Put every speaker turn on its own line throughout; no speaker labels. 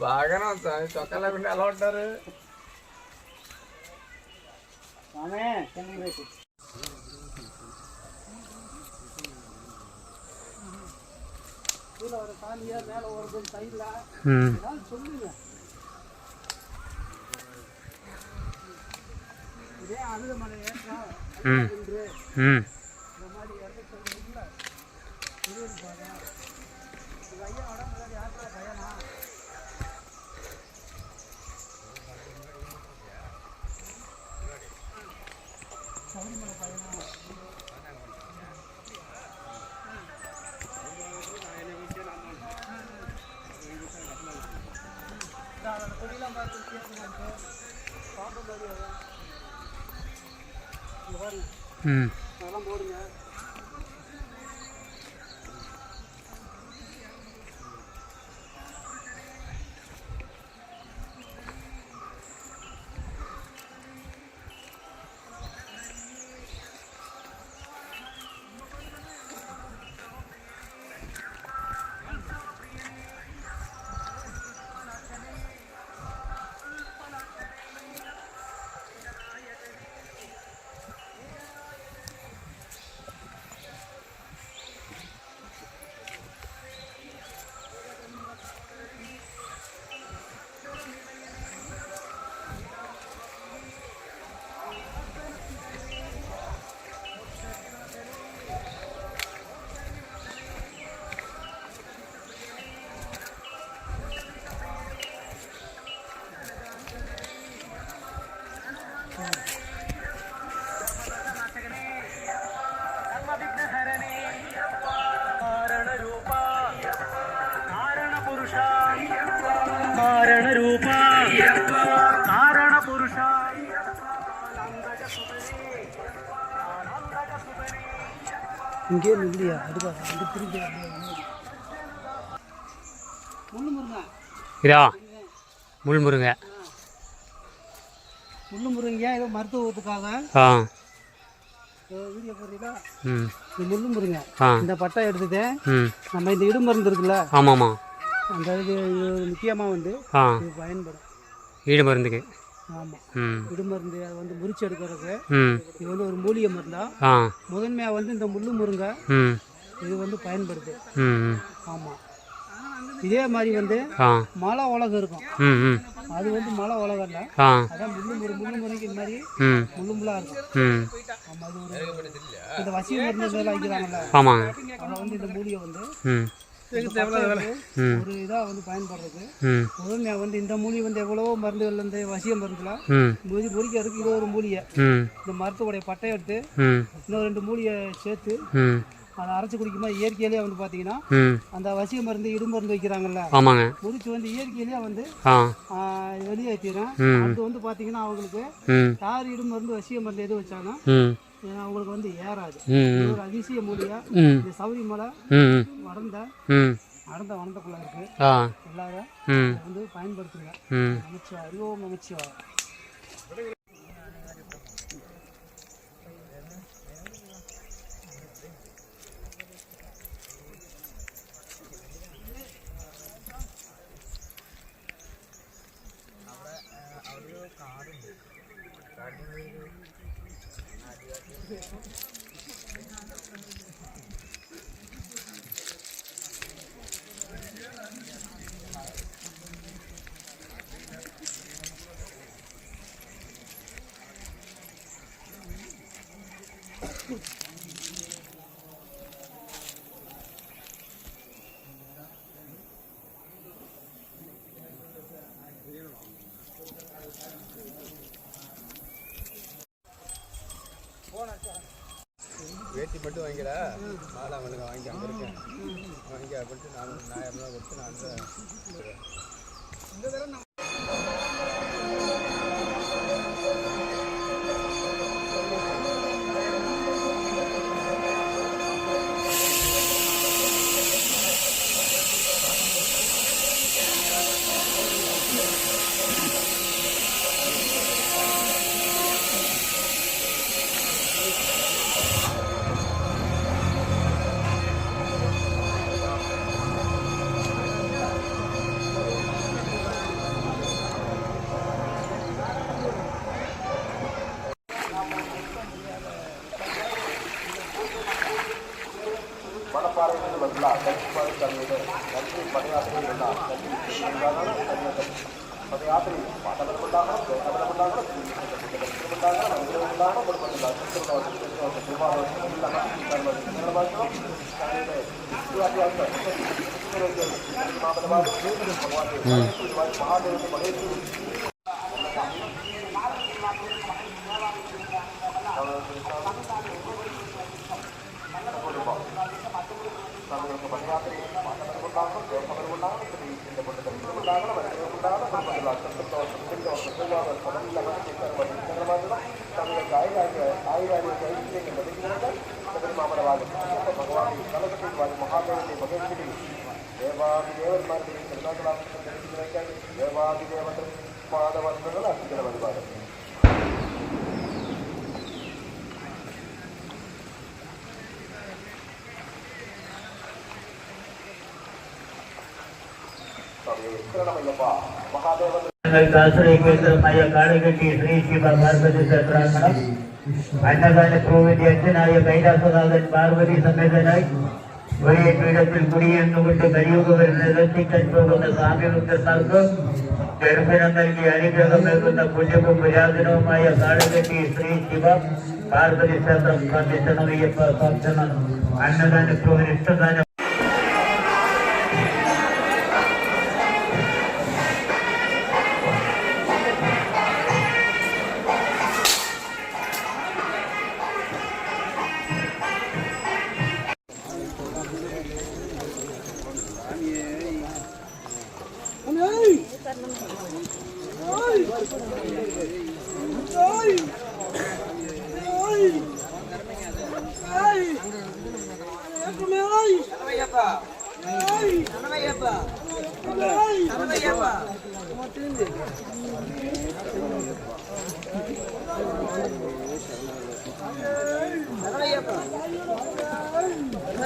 బాగానే ఉంది స్వామి చొక్కా లేకుండా ఎలా ఉంటారు
ஆமே சபரிமலை பயணம் அந்த கொடியெல்லாம் பார்த்து கேட்குறாங்க பாம்பு மாதிரி வரும். இங்க பாருங்க
ம்
இங்கே இல்லையா
இதா முள் முருங்கை
முள்ளு முருங்கா ஏதோ மருத்துவத்துக்காக?
ஆ.
வீடியோ போடுறீங்களா?
ம்.
முள்ளு முருங்கை
ஆ.
இந்த பட்டை எடுத்துட்டு
ம்.
நம்ம இந்த இடு மருந்து இருக்குல்ல? அந்த இது முக்கியமாக வந்து பயன்படும்.
ஈடு மருந்துக்கு.
ஆமாம்
ம்.
இடு மருந்து அது வந்து முறிச்சு எடுக்கிறதுக்கு இது வந்து ஒரு மூலிகை மருந்தா? முதன்மையாக வந்து இந்த முள்ளு முருங்கை. இது வந்து பயன்படுது. ஆமாம் இதே மாதிரி வந்து மலை உலகம் இருக்கும். அது வந்து மலை உலகம் இல்லை. அதான் முள்ளு முரு முள்ளு முருங்கை இந்த மாதிரி முள்ளு முள்ளாக இருக்கும். ஆமாம் அது ஒரு இந்த வசி மருந்து வைக்கிறாங்கல்ல.
ஆமாங்க.
அதை வந்து இந்த மூலிகை வந்து ஒரு இதாக வந்து பயன்படுறது. முதன்மையாக வந்து இந்த மூலிகை வந்து எவ்வளவோ மருந்துகள் இந்த வசிய மருந்துலாம்
ம்.
முறி முறிக்கிறதுக்கு இது ஒரு மூலிகை.
ம்.
இந்த மரத்துடைய பட்டையை எடுத்து
ம்.
இன்னும் ரெண்டு மூலிகை சேர்த்து
ம்.
அதை அரைச்சி குடிக்கும்போது இயற்கையிலேயே வந்து பார்த்தீங்கன்னா
ம்.
அந்த வசிய மருந்து இடு மருந்து வைக்கிறாங்கல்ல?
ஆமாங்க.
வந்து இயற்கையிலேயே வந்து வெளியேற்றிடும்
ம்.
அது வந்து பார்த்தீங்கன்னா அவங்களுக்கு யார் இடு மருந்து வசிய மருந்து எது வச்சாலும் அஹ், அவங்களுக்கு வந்து ஏறாது. ஒரு அதிசய மூலிகை.
ம்.
இந்த சபரிமலை
ம்
வளர்ந்த
ம்.
அடர்ந்த வனத்துக்குள்ள இருக்கு. எல்லாரும் வந்து பயன்படுத்துங்க. நமச்சிவாய் அறிவோம் நமச்சிவாய்
பட்டு மட்டும் வாங்கிடா. மாலை அவனுக்கு வாங்கி அங்கே இருக்கேன். வாங்கி அப்படின்ட்டு நான் நாயிரம் ரூபா கொடுத்து நான்
இந்த தடவை ಎಲ್ಲ ಕಲಿಪಾಡುತ್ತದೆ ಕಲಿಪು ಪದಯಾತ್ರೆ ಎಲ್ಲ ಕಲಿಪಾಗಣ ಪದಯಾತ್ರೆ ಪಾಠಗಳಾಗಣ ಪ್ರಯತ್ನಗಳಾಗಣ ಾಗಣ ಉದ್ಯೋಗಗಳಾಗಣ ಬಡಪಡಿಲ್ಲ ಮಹಾದೇವರು ಮಹೇಶ್ವರು ದೇವಾದಿದೇವತೆ ಪಾದವಂತಗಳ ಅತ್ಯಂತ ಬರಿಬಾರ ಸ್ವಾಮಿ ಎತ್ತರ ನಮ್ಮಲ್ಲಪ್ಪ ಮಹಾದೇವತೆ ഞങ്ങൾക്ക് ആശ്രയിക്കുന്നതുമായ കാടുകെട്ടി ശ്രീ ശിവ പാർവതി ക്ഷേത്രാങ്കണം. അന്നദാന പ്രഭുവിന്റെ അച്ഛനായ കൈലാസനാഥൻ പാർവതി
സമേതനായി ഒരേ പീഠത്തിൽ കുടിയെന്നുകൊണ്ട് കലിയുഗവരെ നിരത്തിക്കാൻ പോകുന്ന സ്വാമിഭക്തർക്ക് ദർശനം നൽകി അനുഗ്രഹമേകുന്ന പുണ്യവും പുരാതനവുമായ കാടുകെട്ടി ശ്രീ ശിവ പാർവതി ക്ഷേത്രം സ്ഥാപിക്കണം അയ്യപ്പ സ്ഥാപിക്കണം അന്നദാന പ്രഭുവിന് ഇഷ്ടദാനം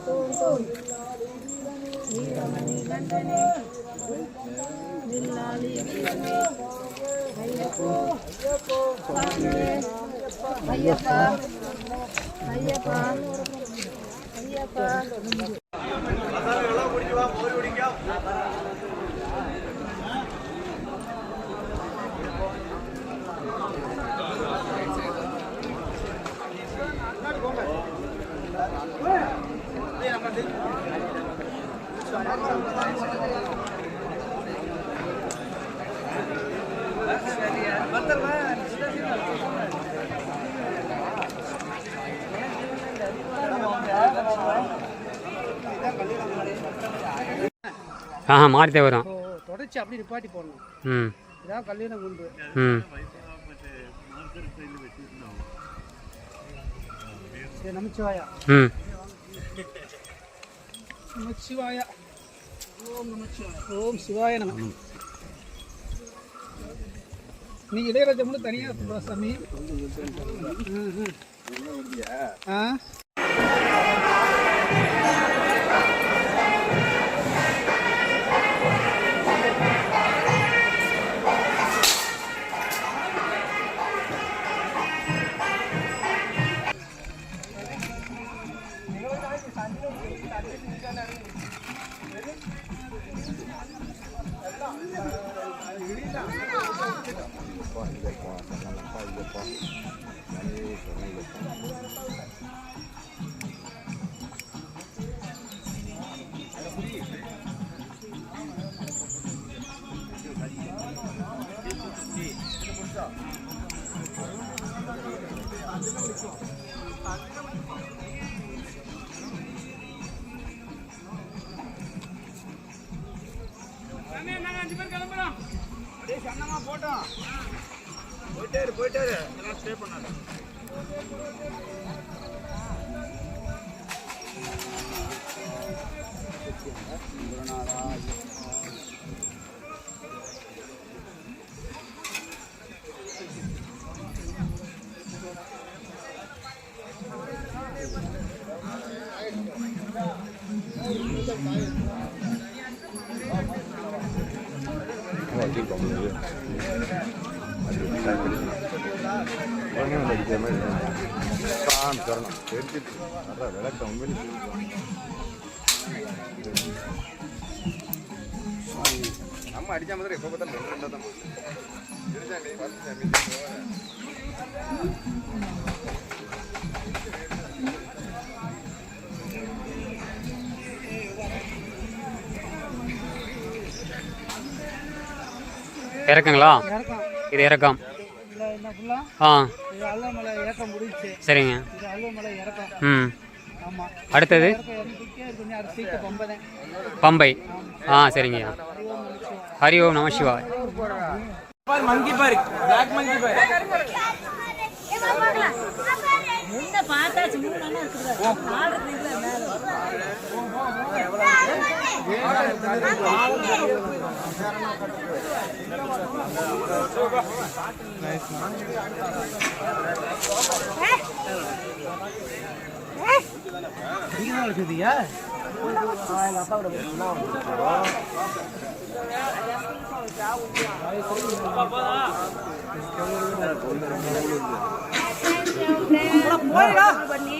தோம் வீரமணி கண்டனே வில்லாளி வீரமே ஐயப்போ ஐயப்பா. ஐயப்பா. ஐயப்பா.
ஆஹா மாறித்தே வரும்.
தொடச்சி அப்படி நிப்பாட்டி போடணும்.
ம்.
இதான் கல்யாண குண்டு
ம்.
சரி நமச்சிவாயா
ம்.
நமச்சிவாயா ஓம் நமச்சிவாயா ஓம் சிவாய நம. நீ இளையராஜா மட்டும் தனியாக சாமி. ஆ?
நம்ம அடிச்ச மாதிரி எப்போ பார்த்தாலும் ரெண்டு தான்
இறக்குங்களா இது இறக்கம் ஆ. சரிங்க. ம். அடுத்தது?
இறக்கம் இறங்கிக்கே இது கொஞ்சம் அரை சீட்டு பம்பதேன்
பம்பை. ஆ சரிங்கய்யா ஹரி ஓம் நம சிவாய்
முன்ன பார்த்தாச்சு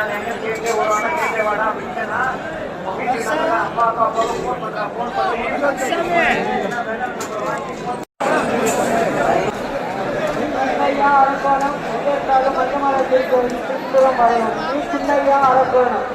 பார்த்துனா எங்க கேட்க வருவானா கேட்க வேணாம் அப்படின்னா அம்மா அப்பா அப்பாவுக்கு ஃபோன் பண்ணி
அரக்கோணம் எதிர்த்தாலும் மஞ்சமலை திருக்கோவில் திருக்குளம் வரையும் நீ சின்னையா அரக்கோணம்.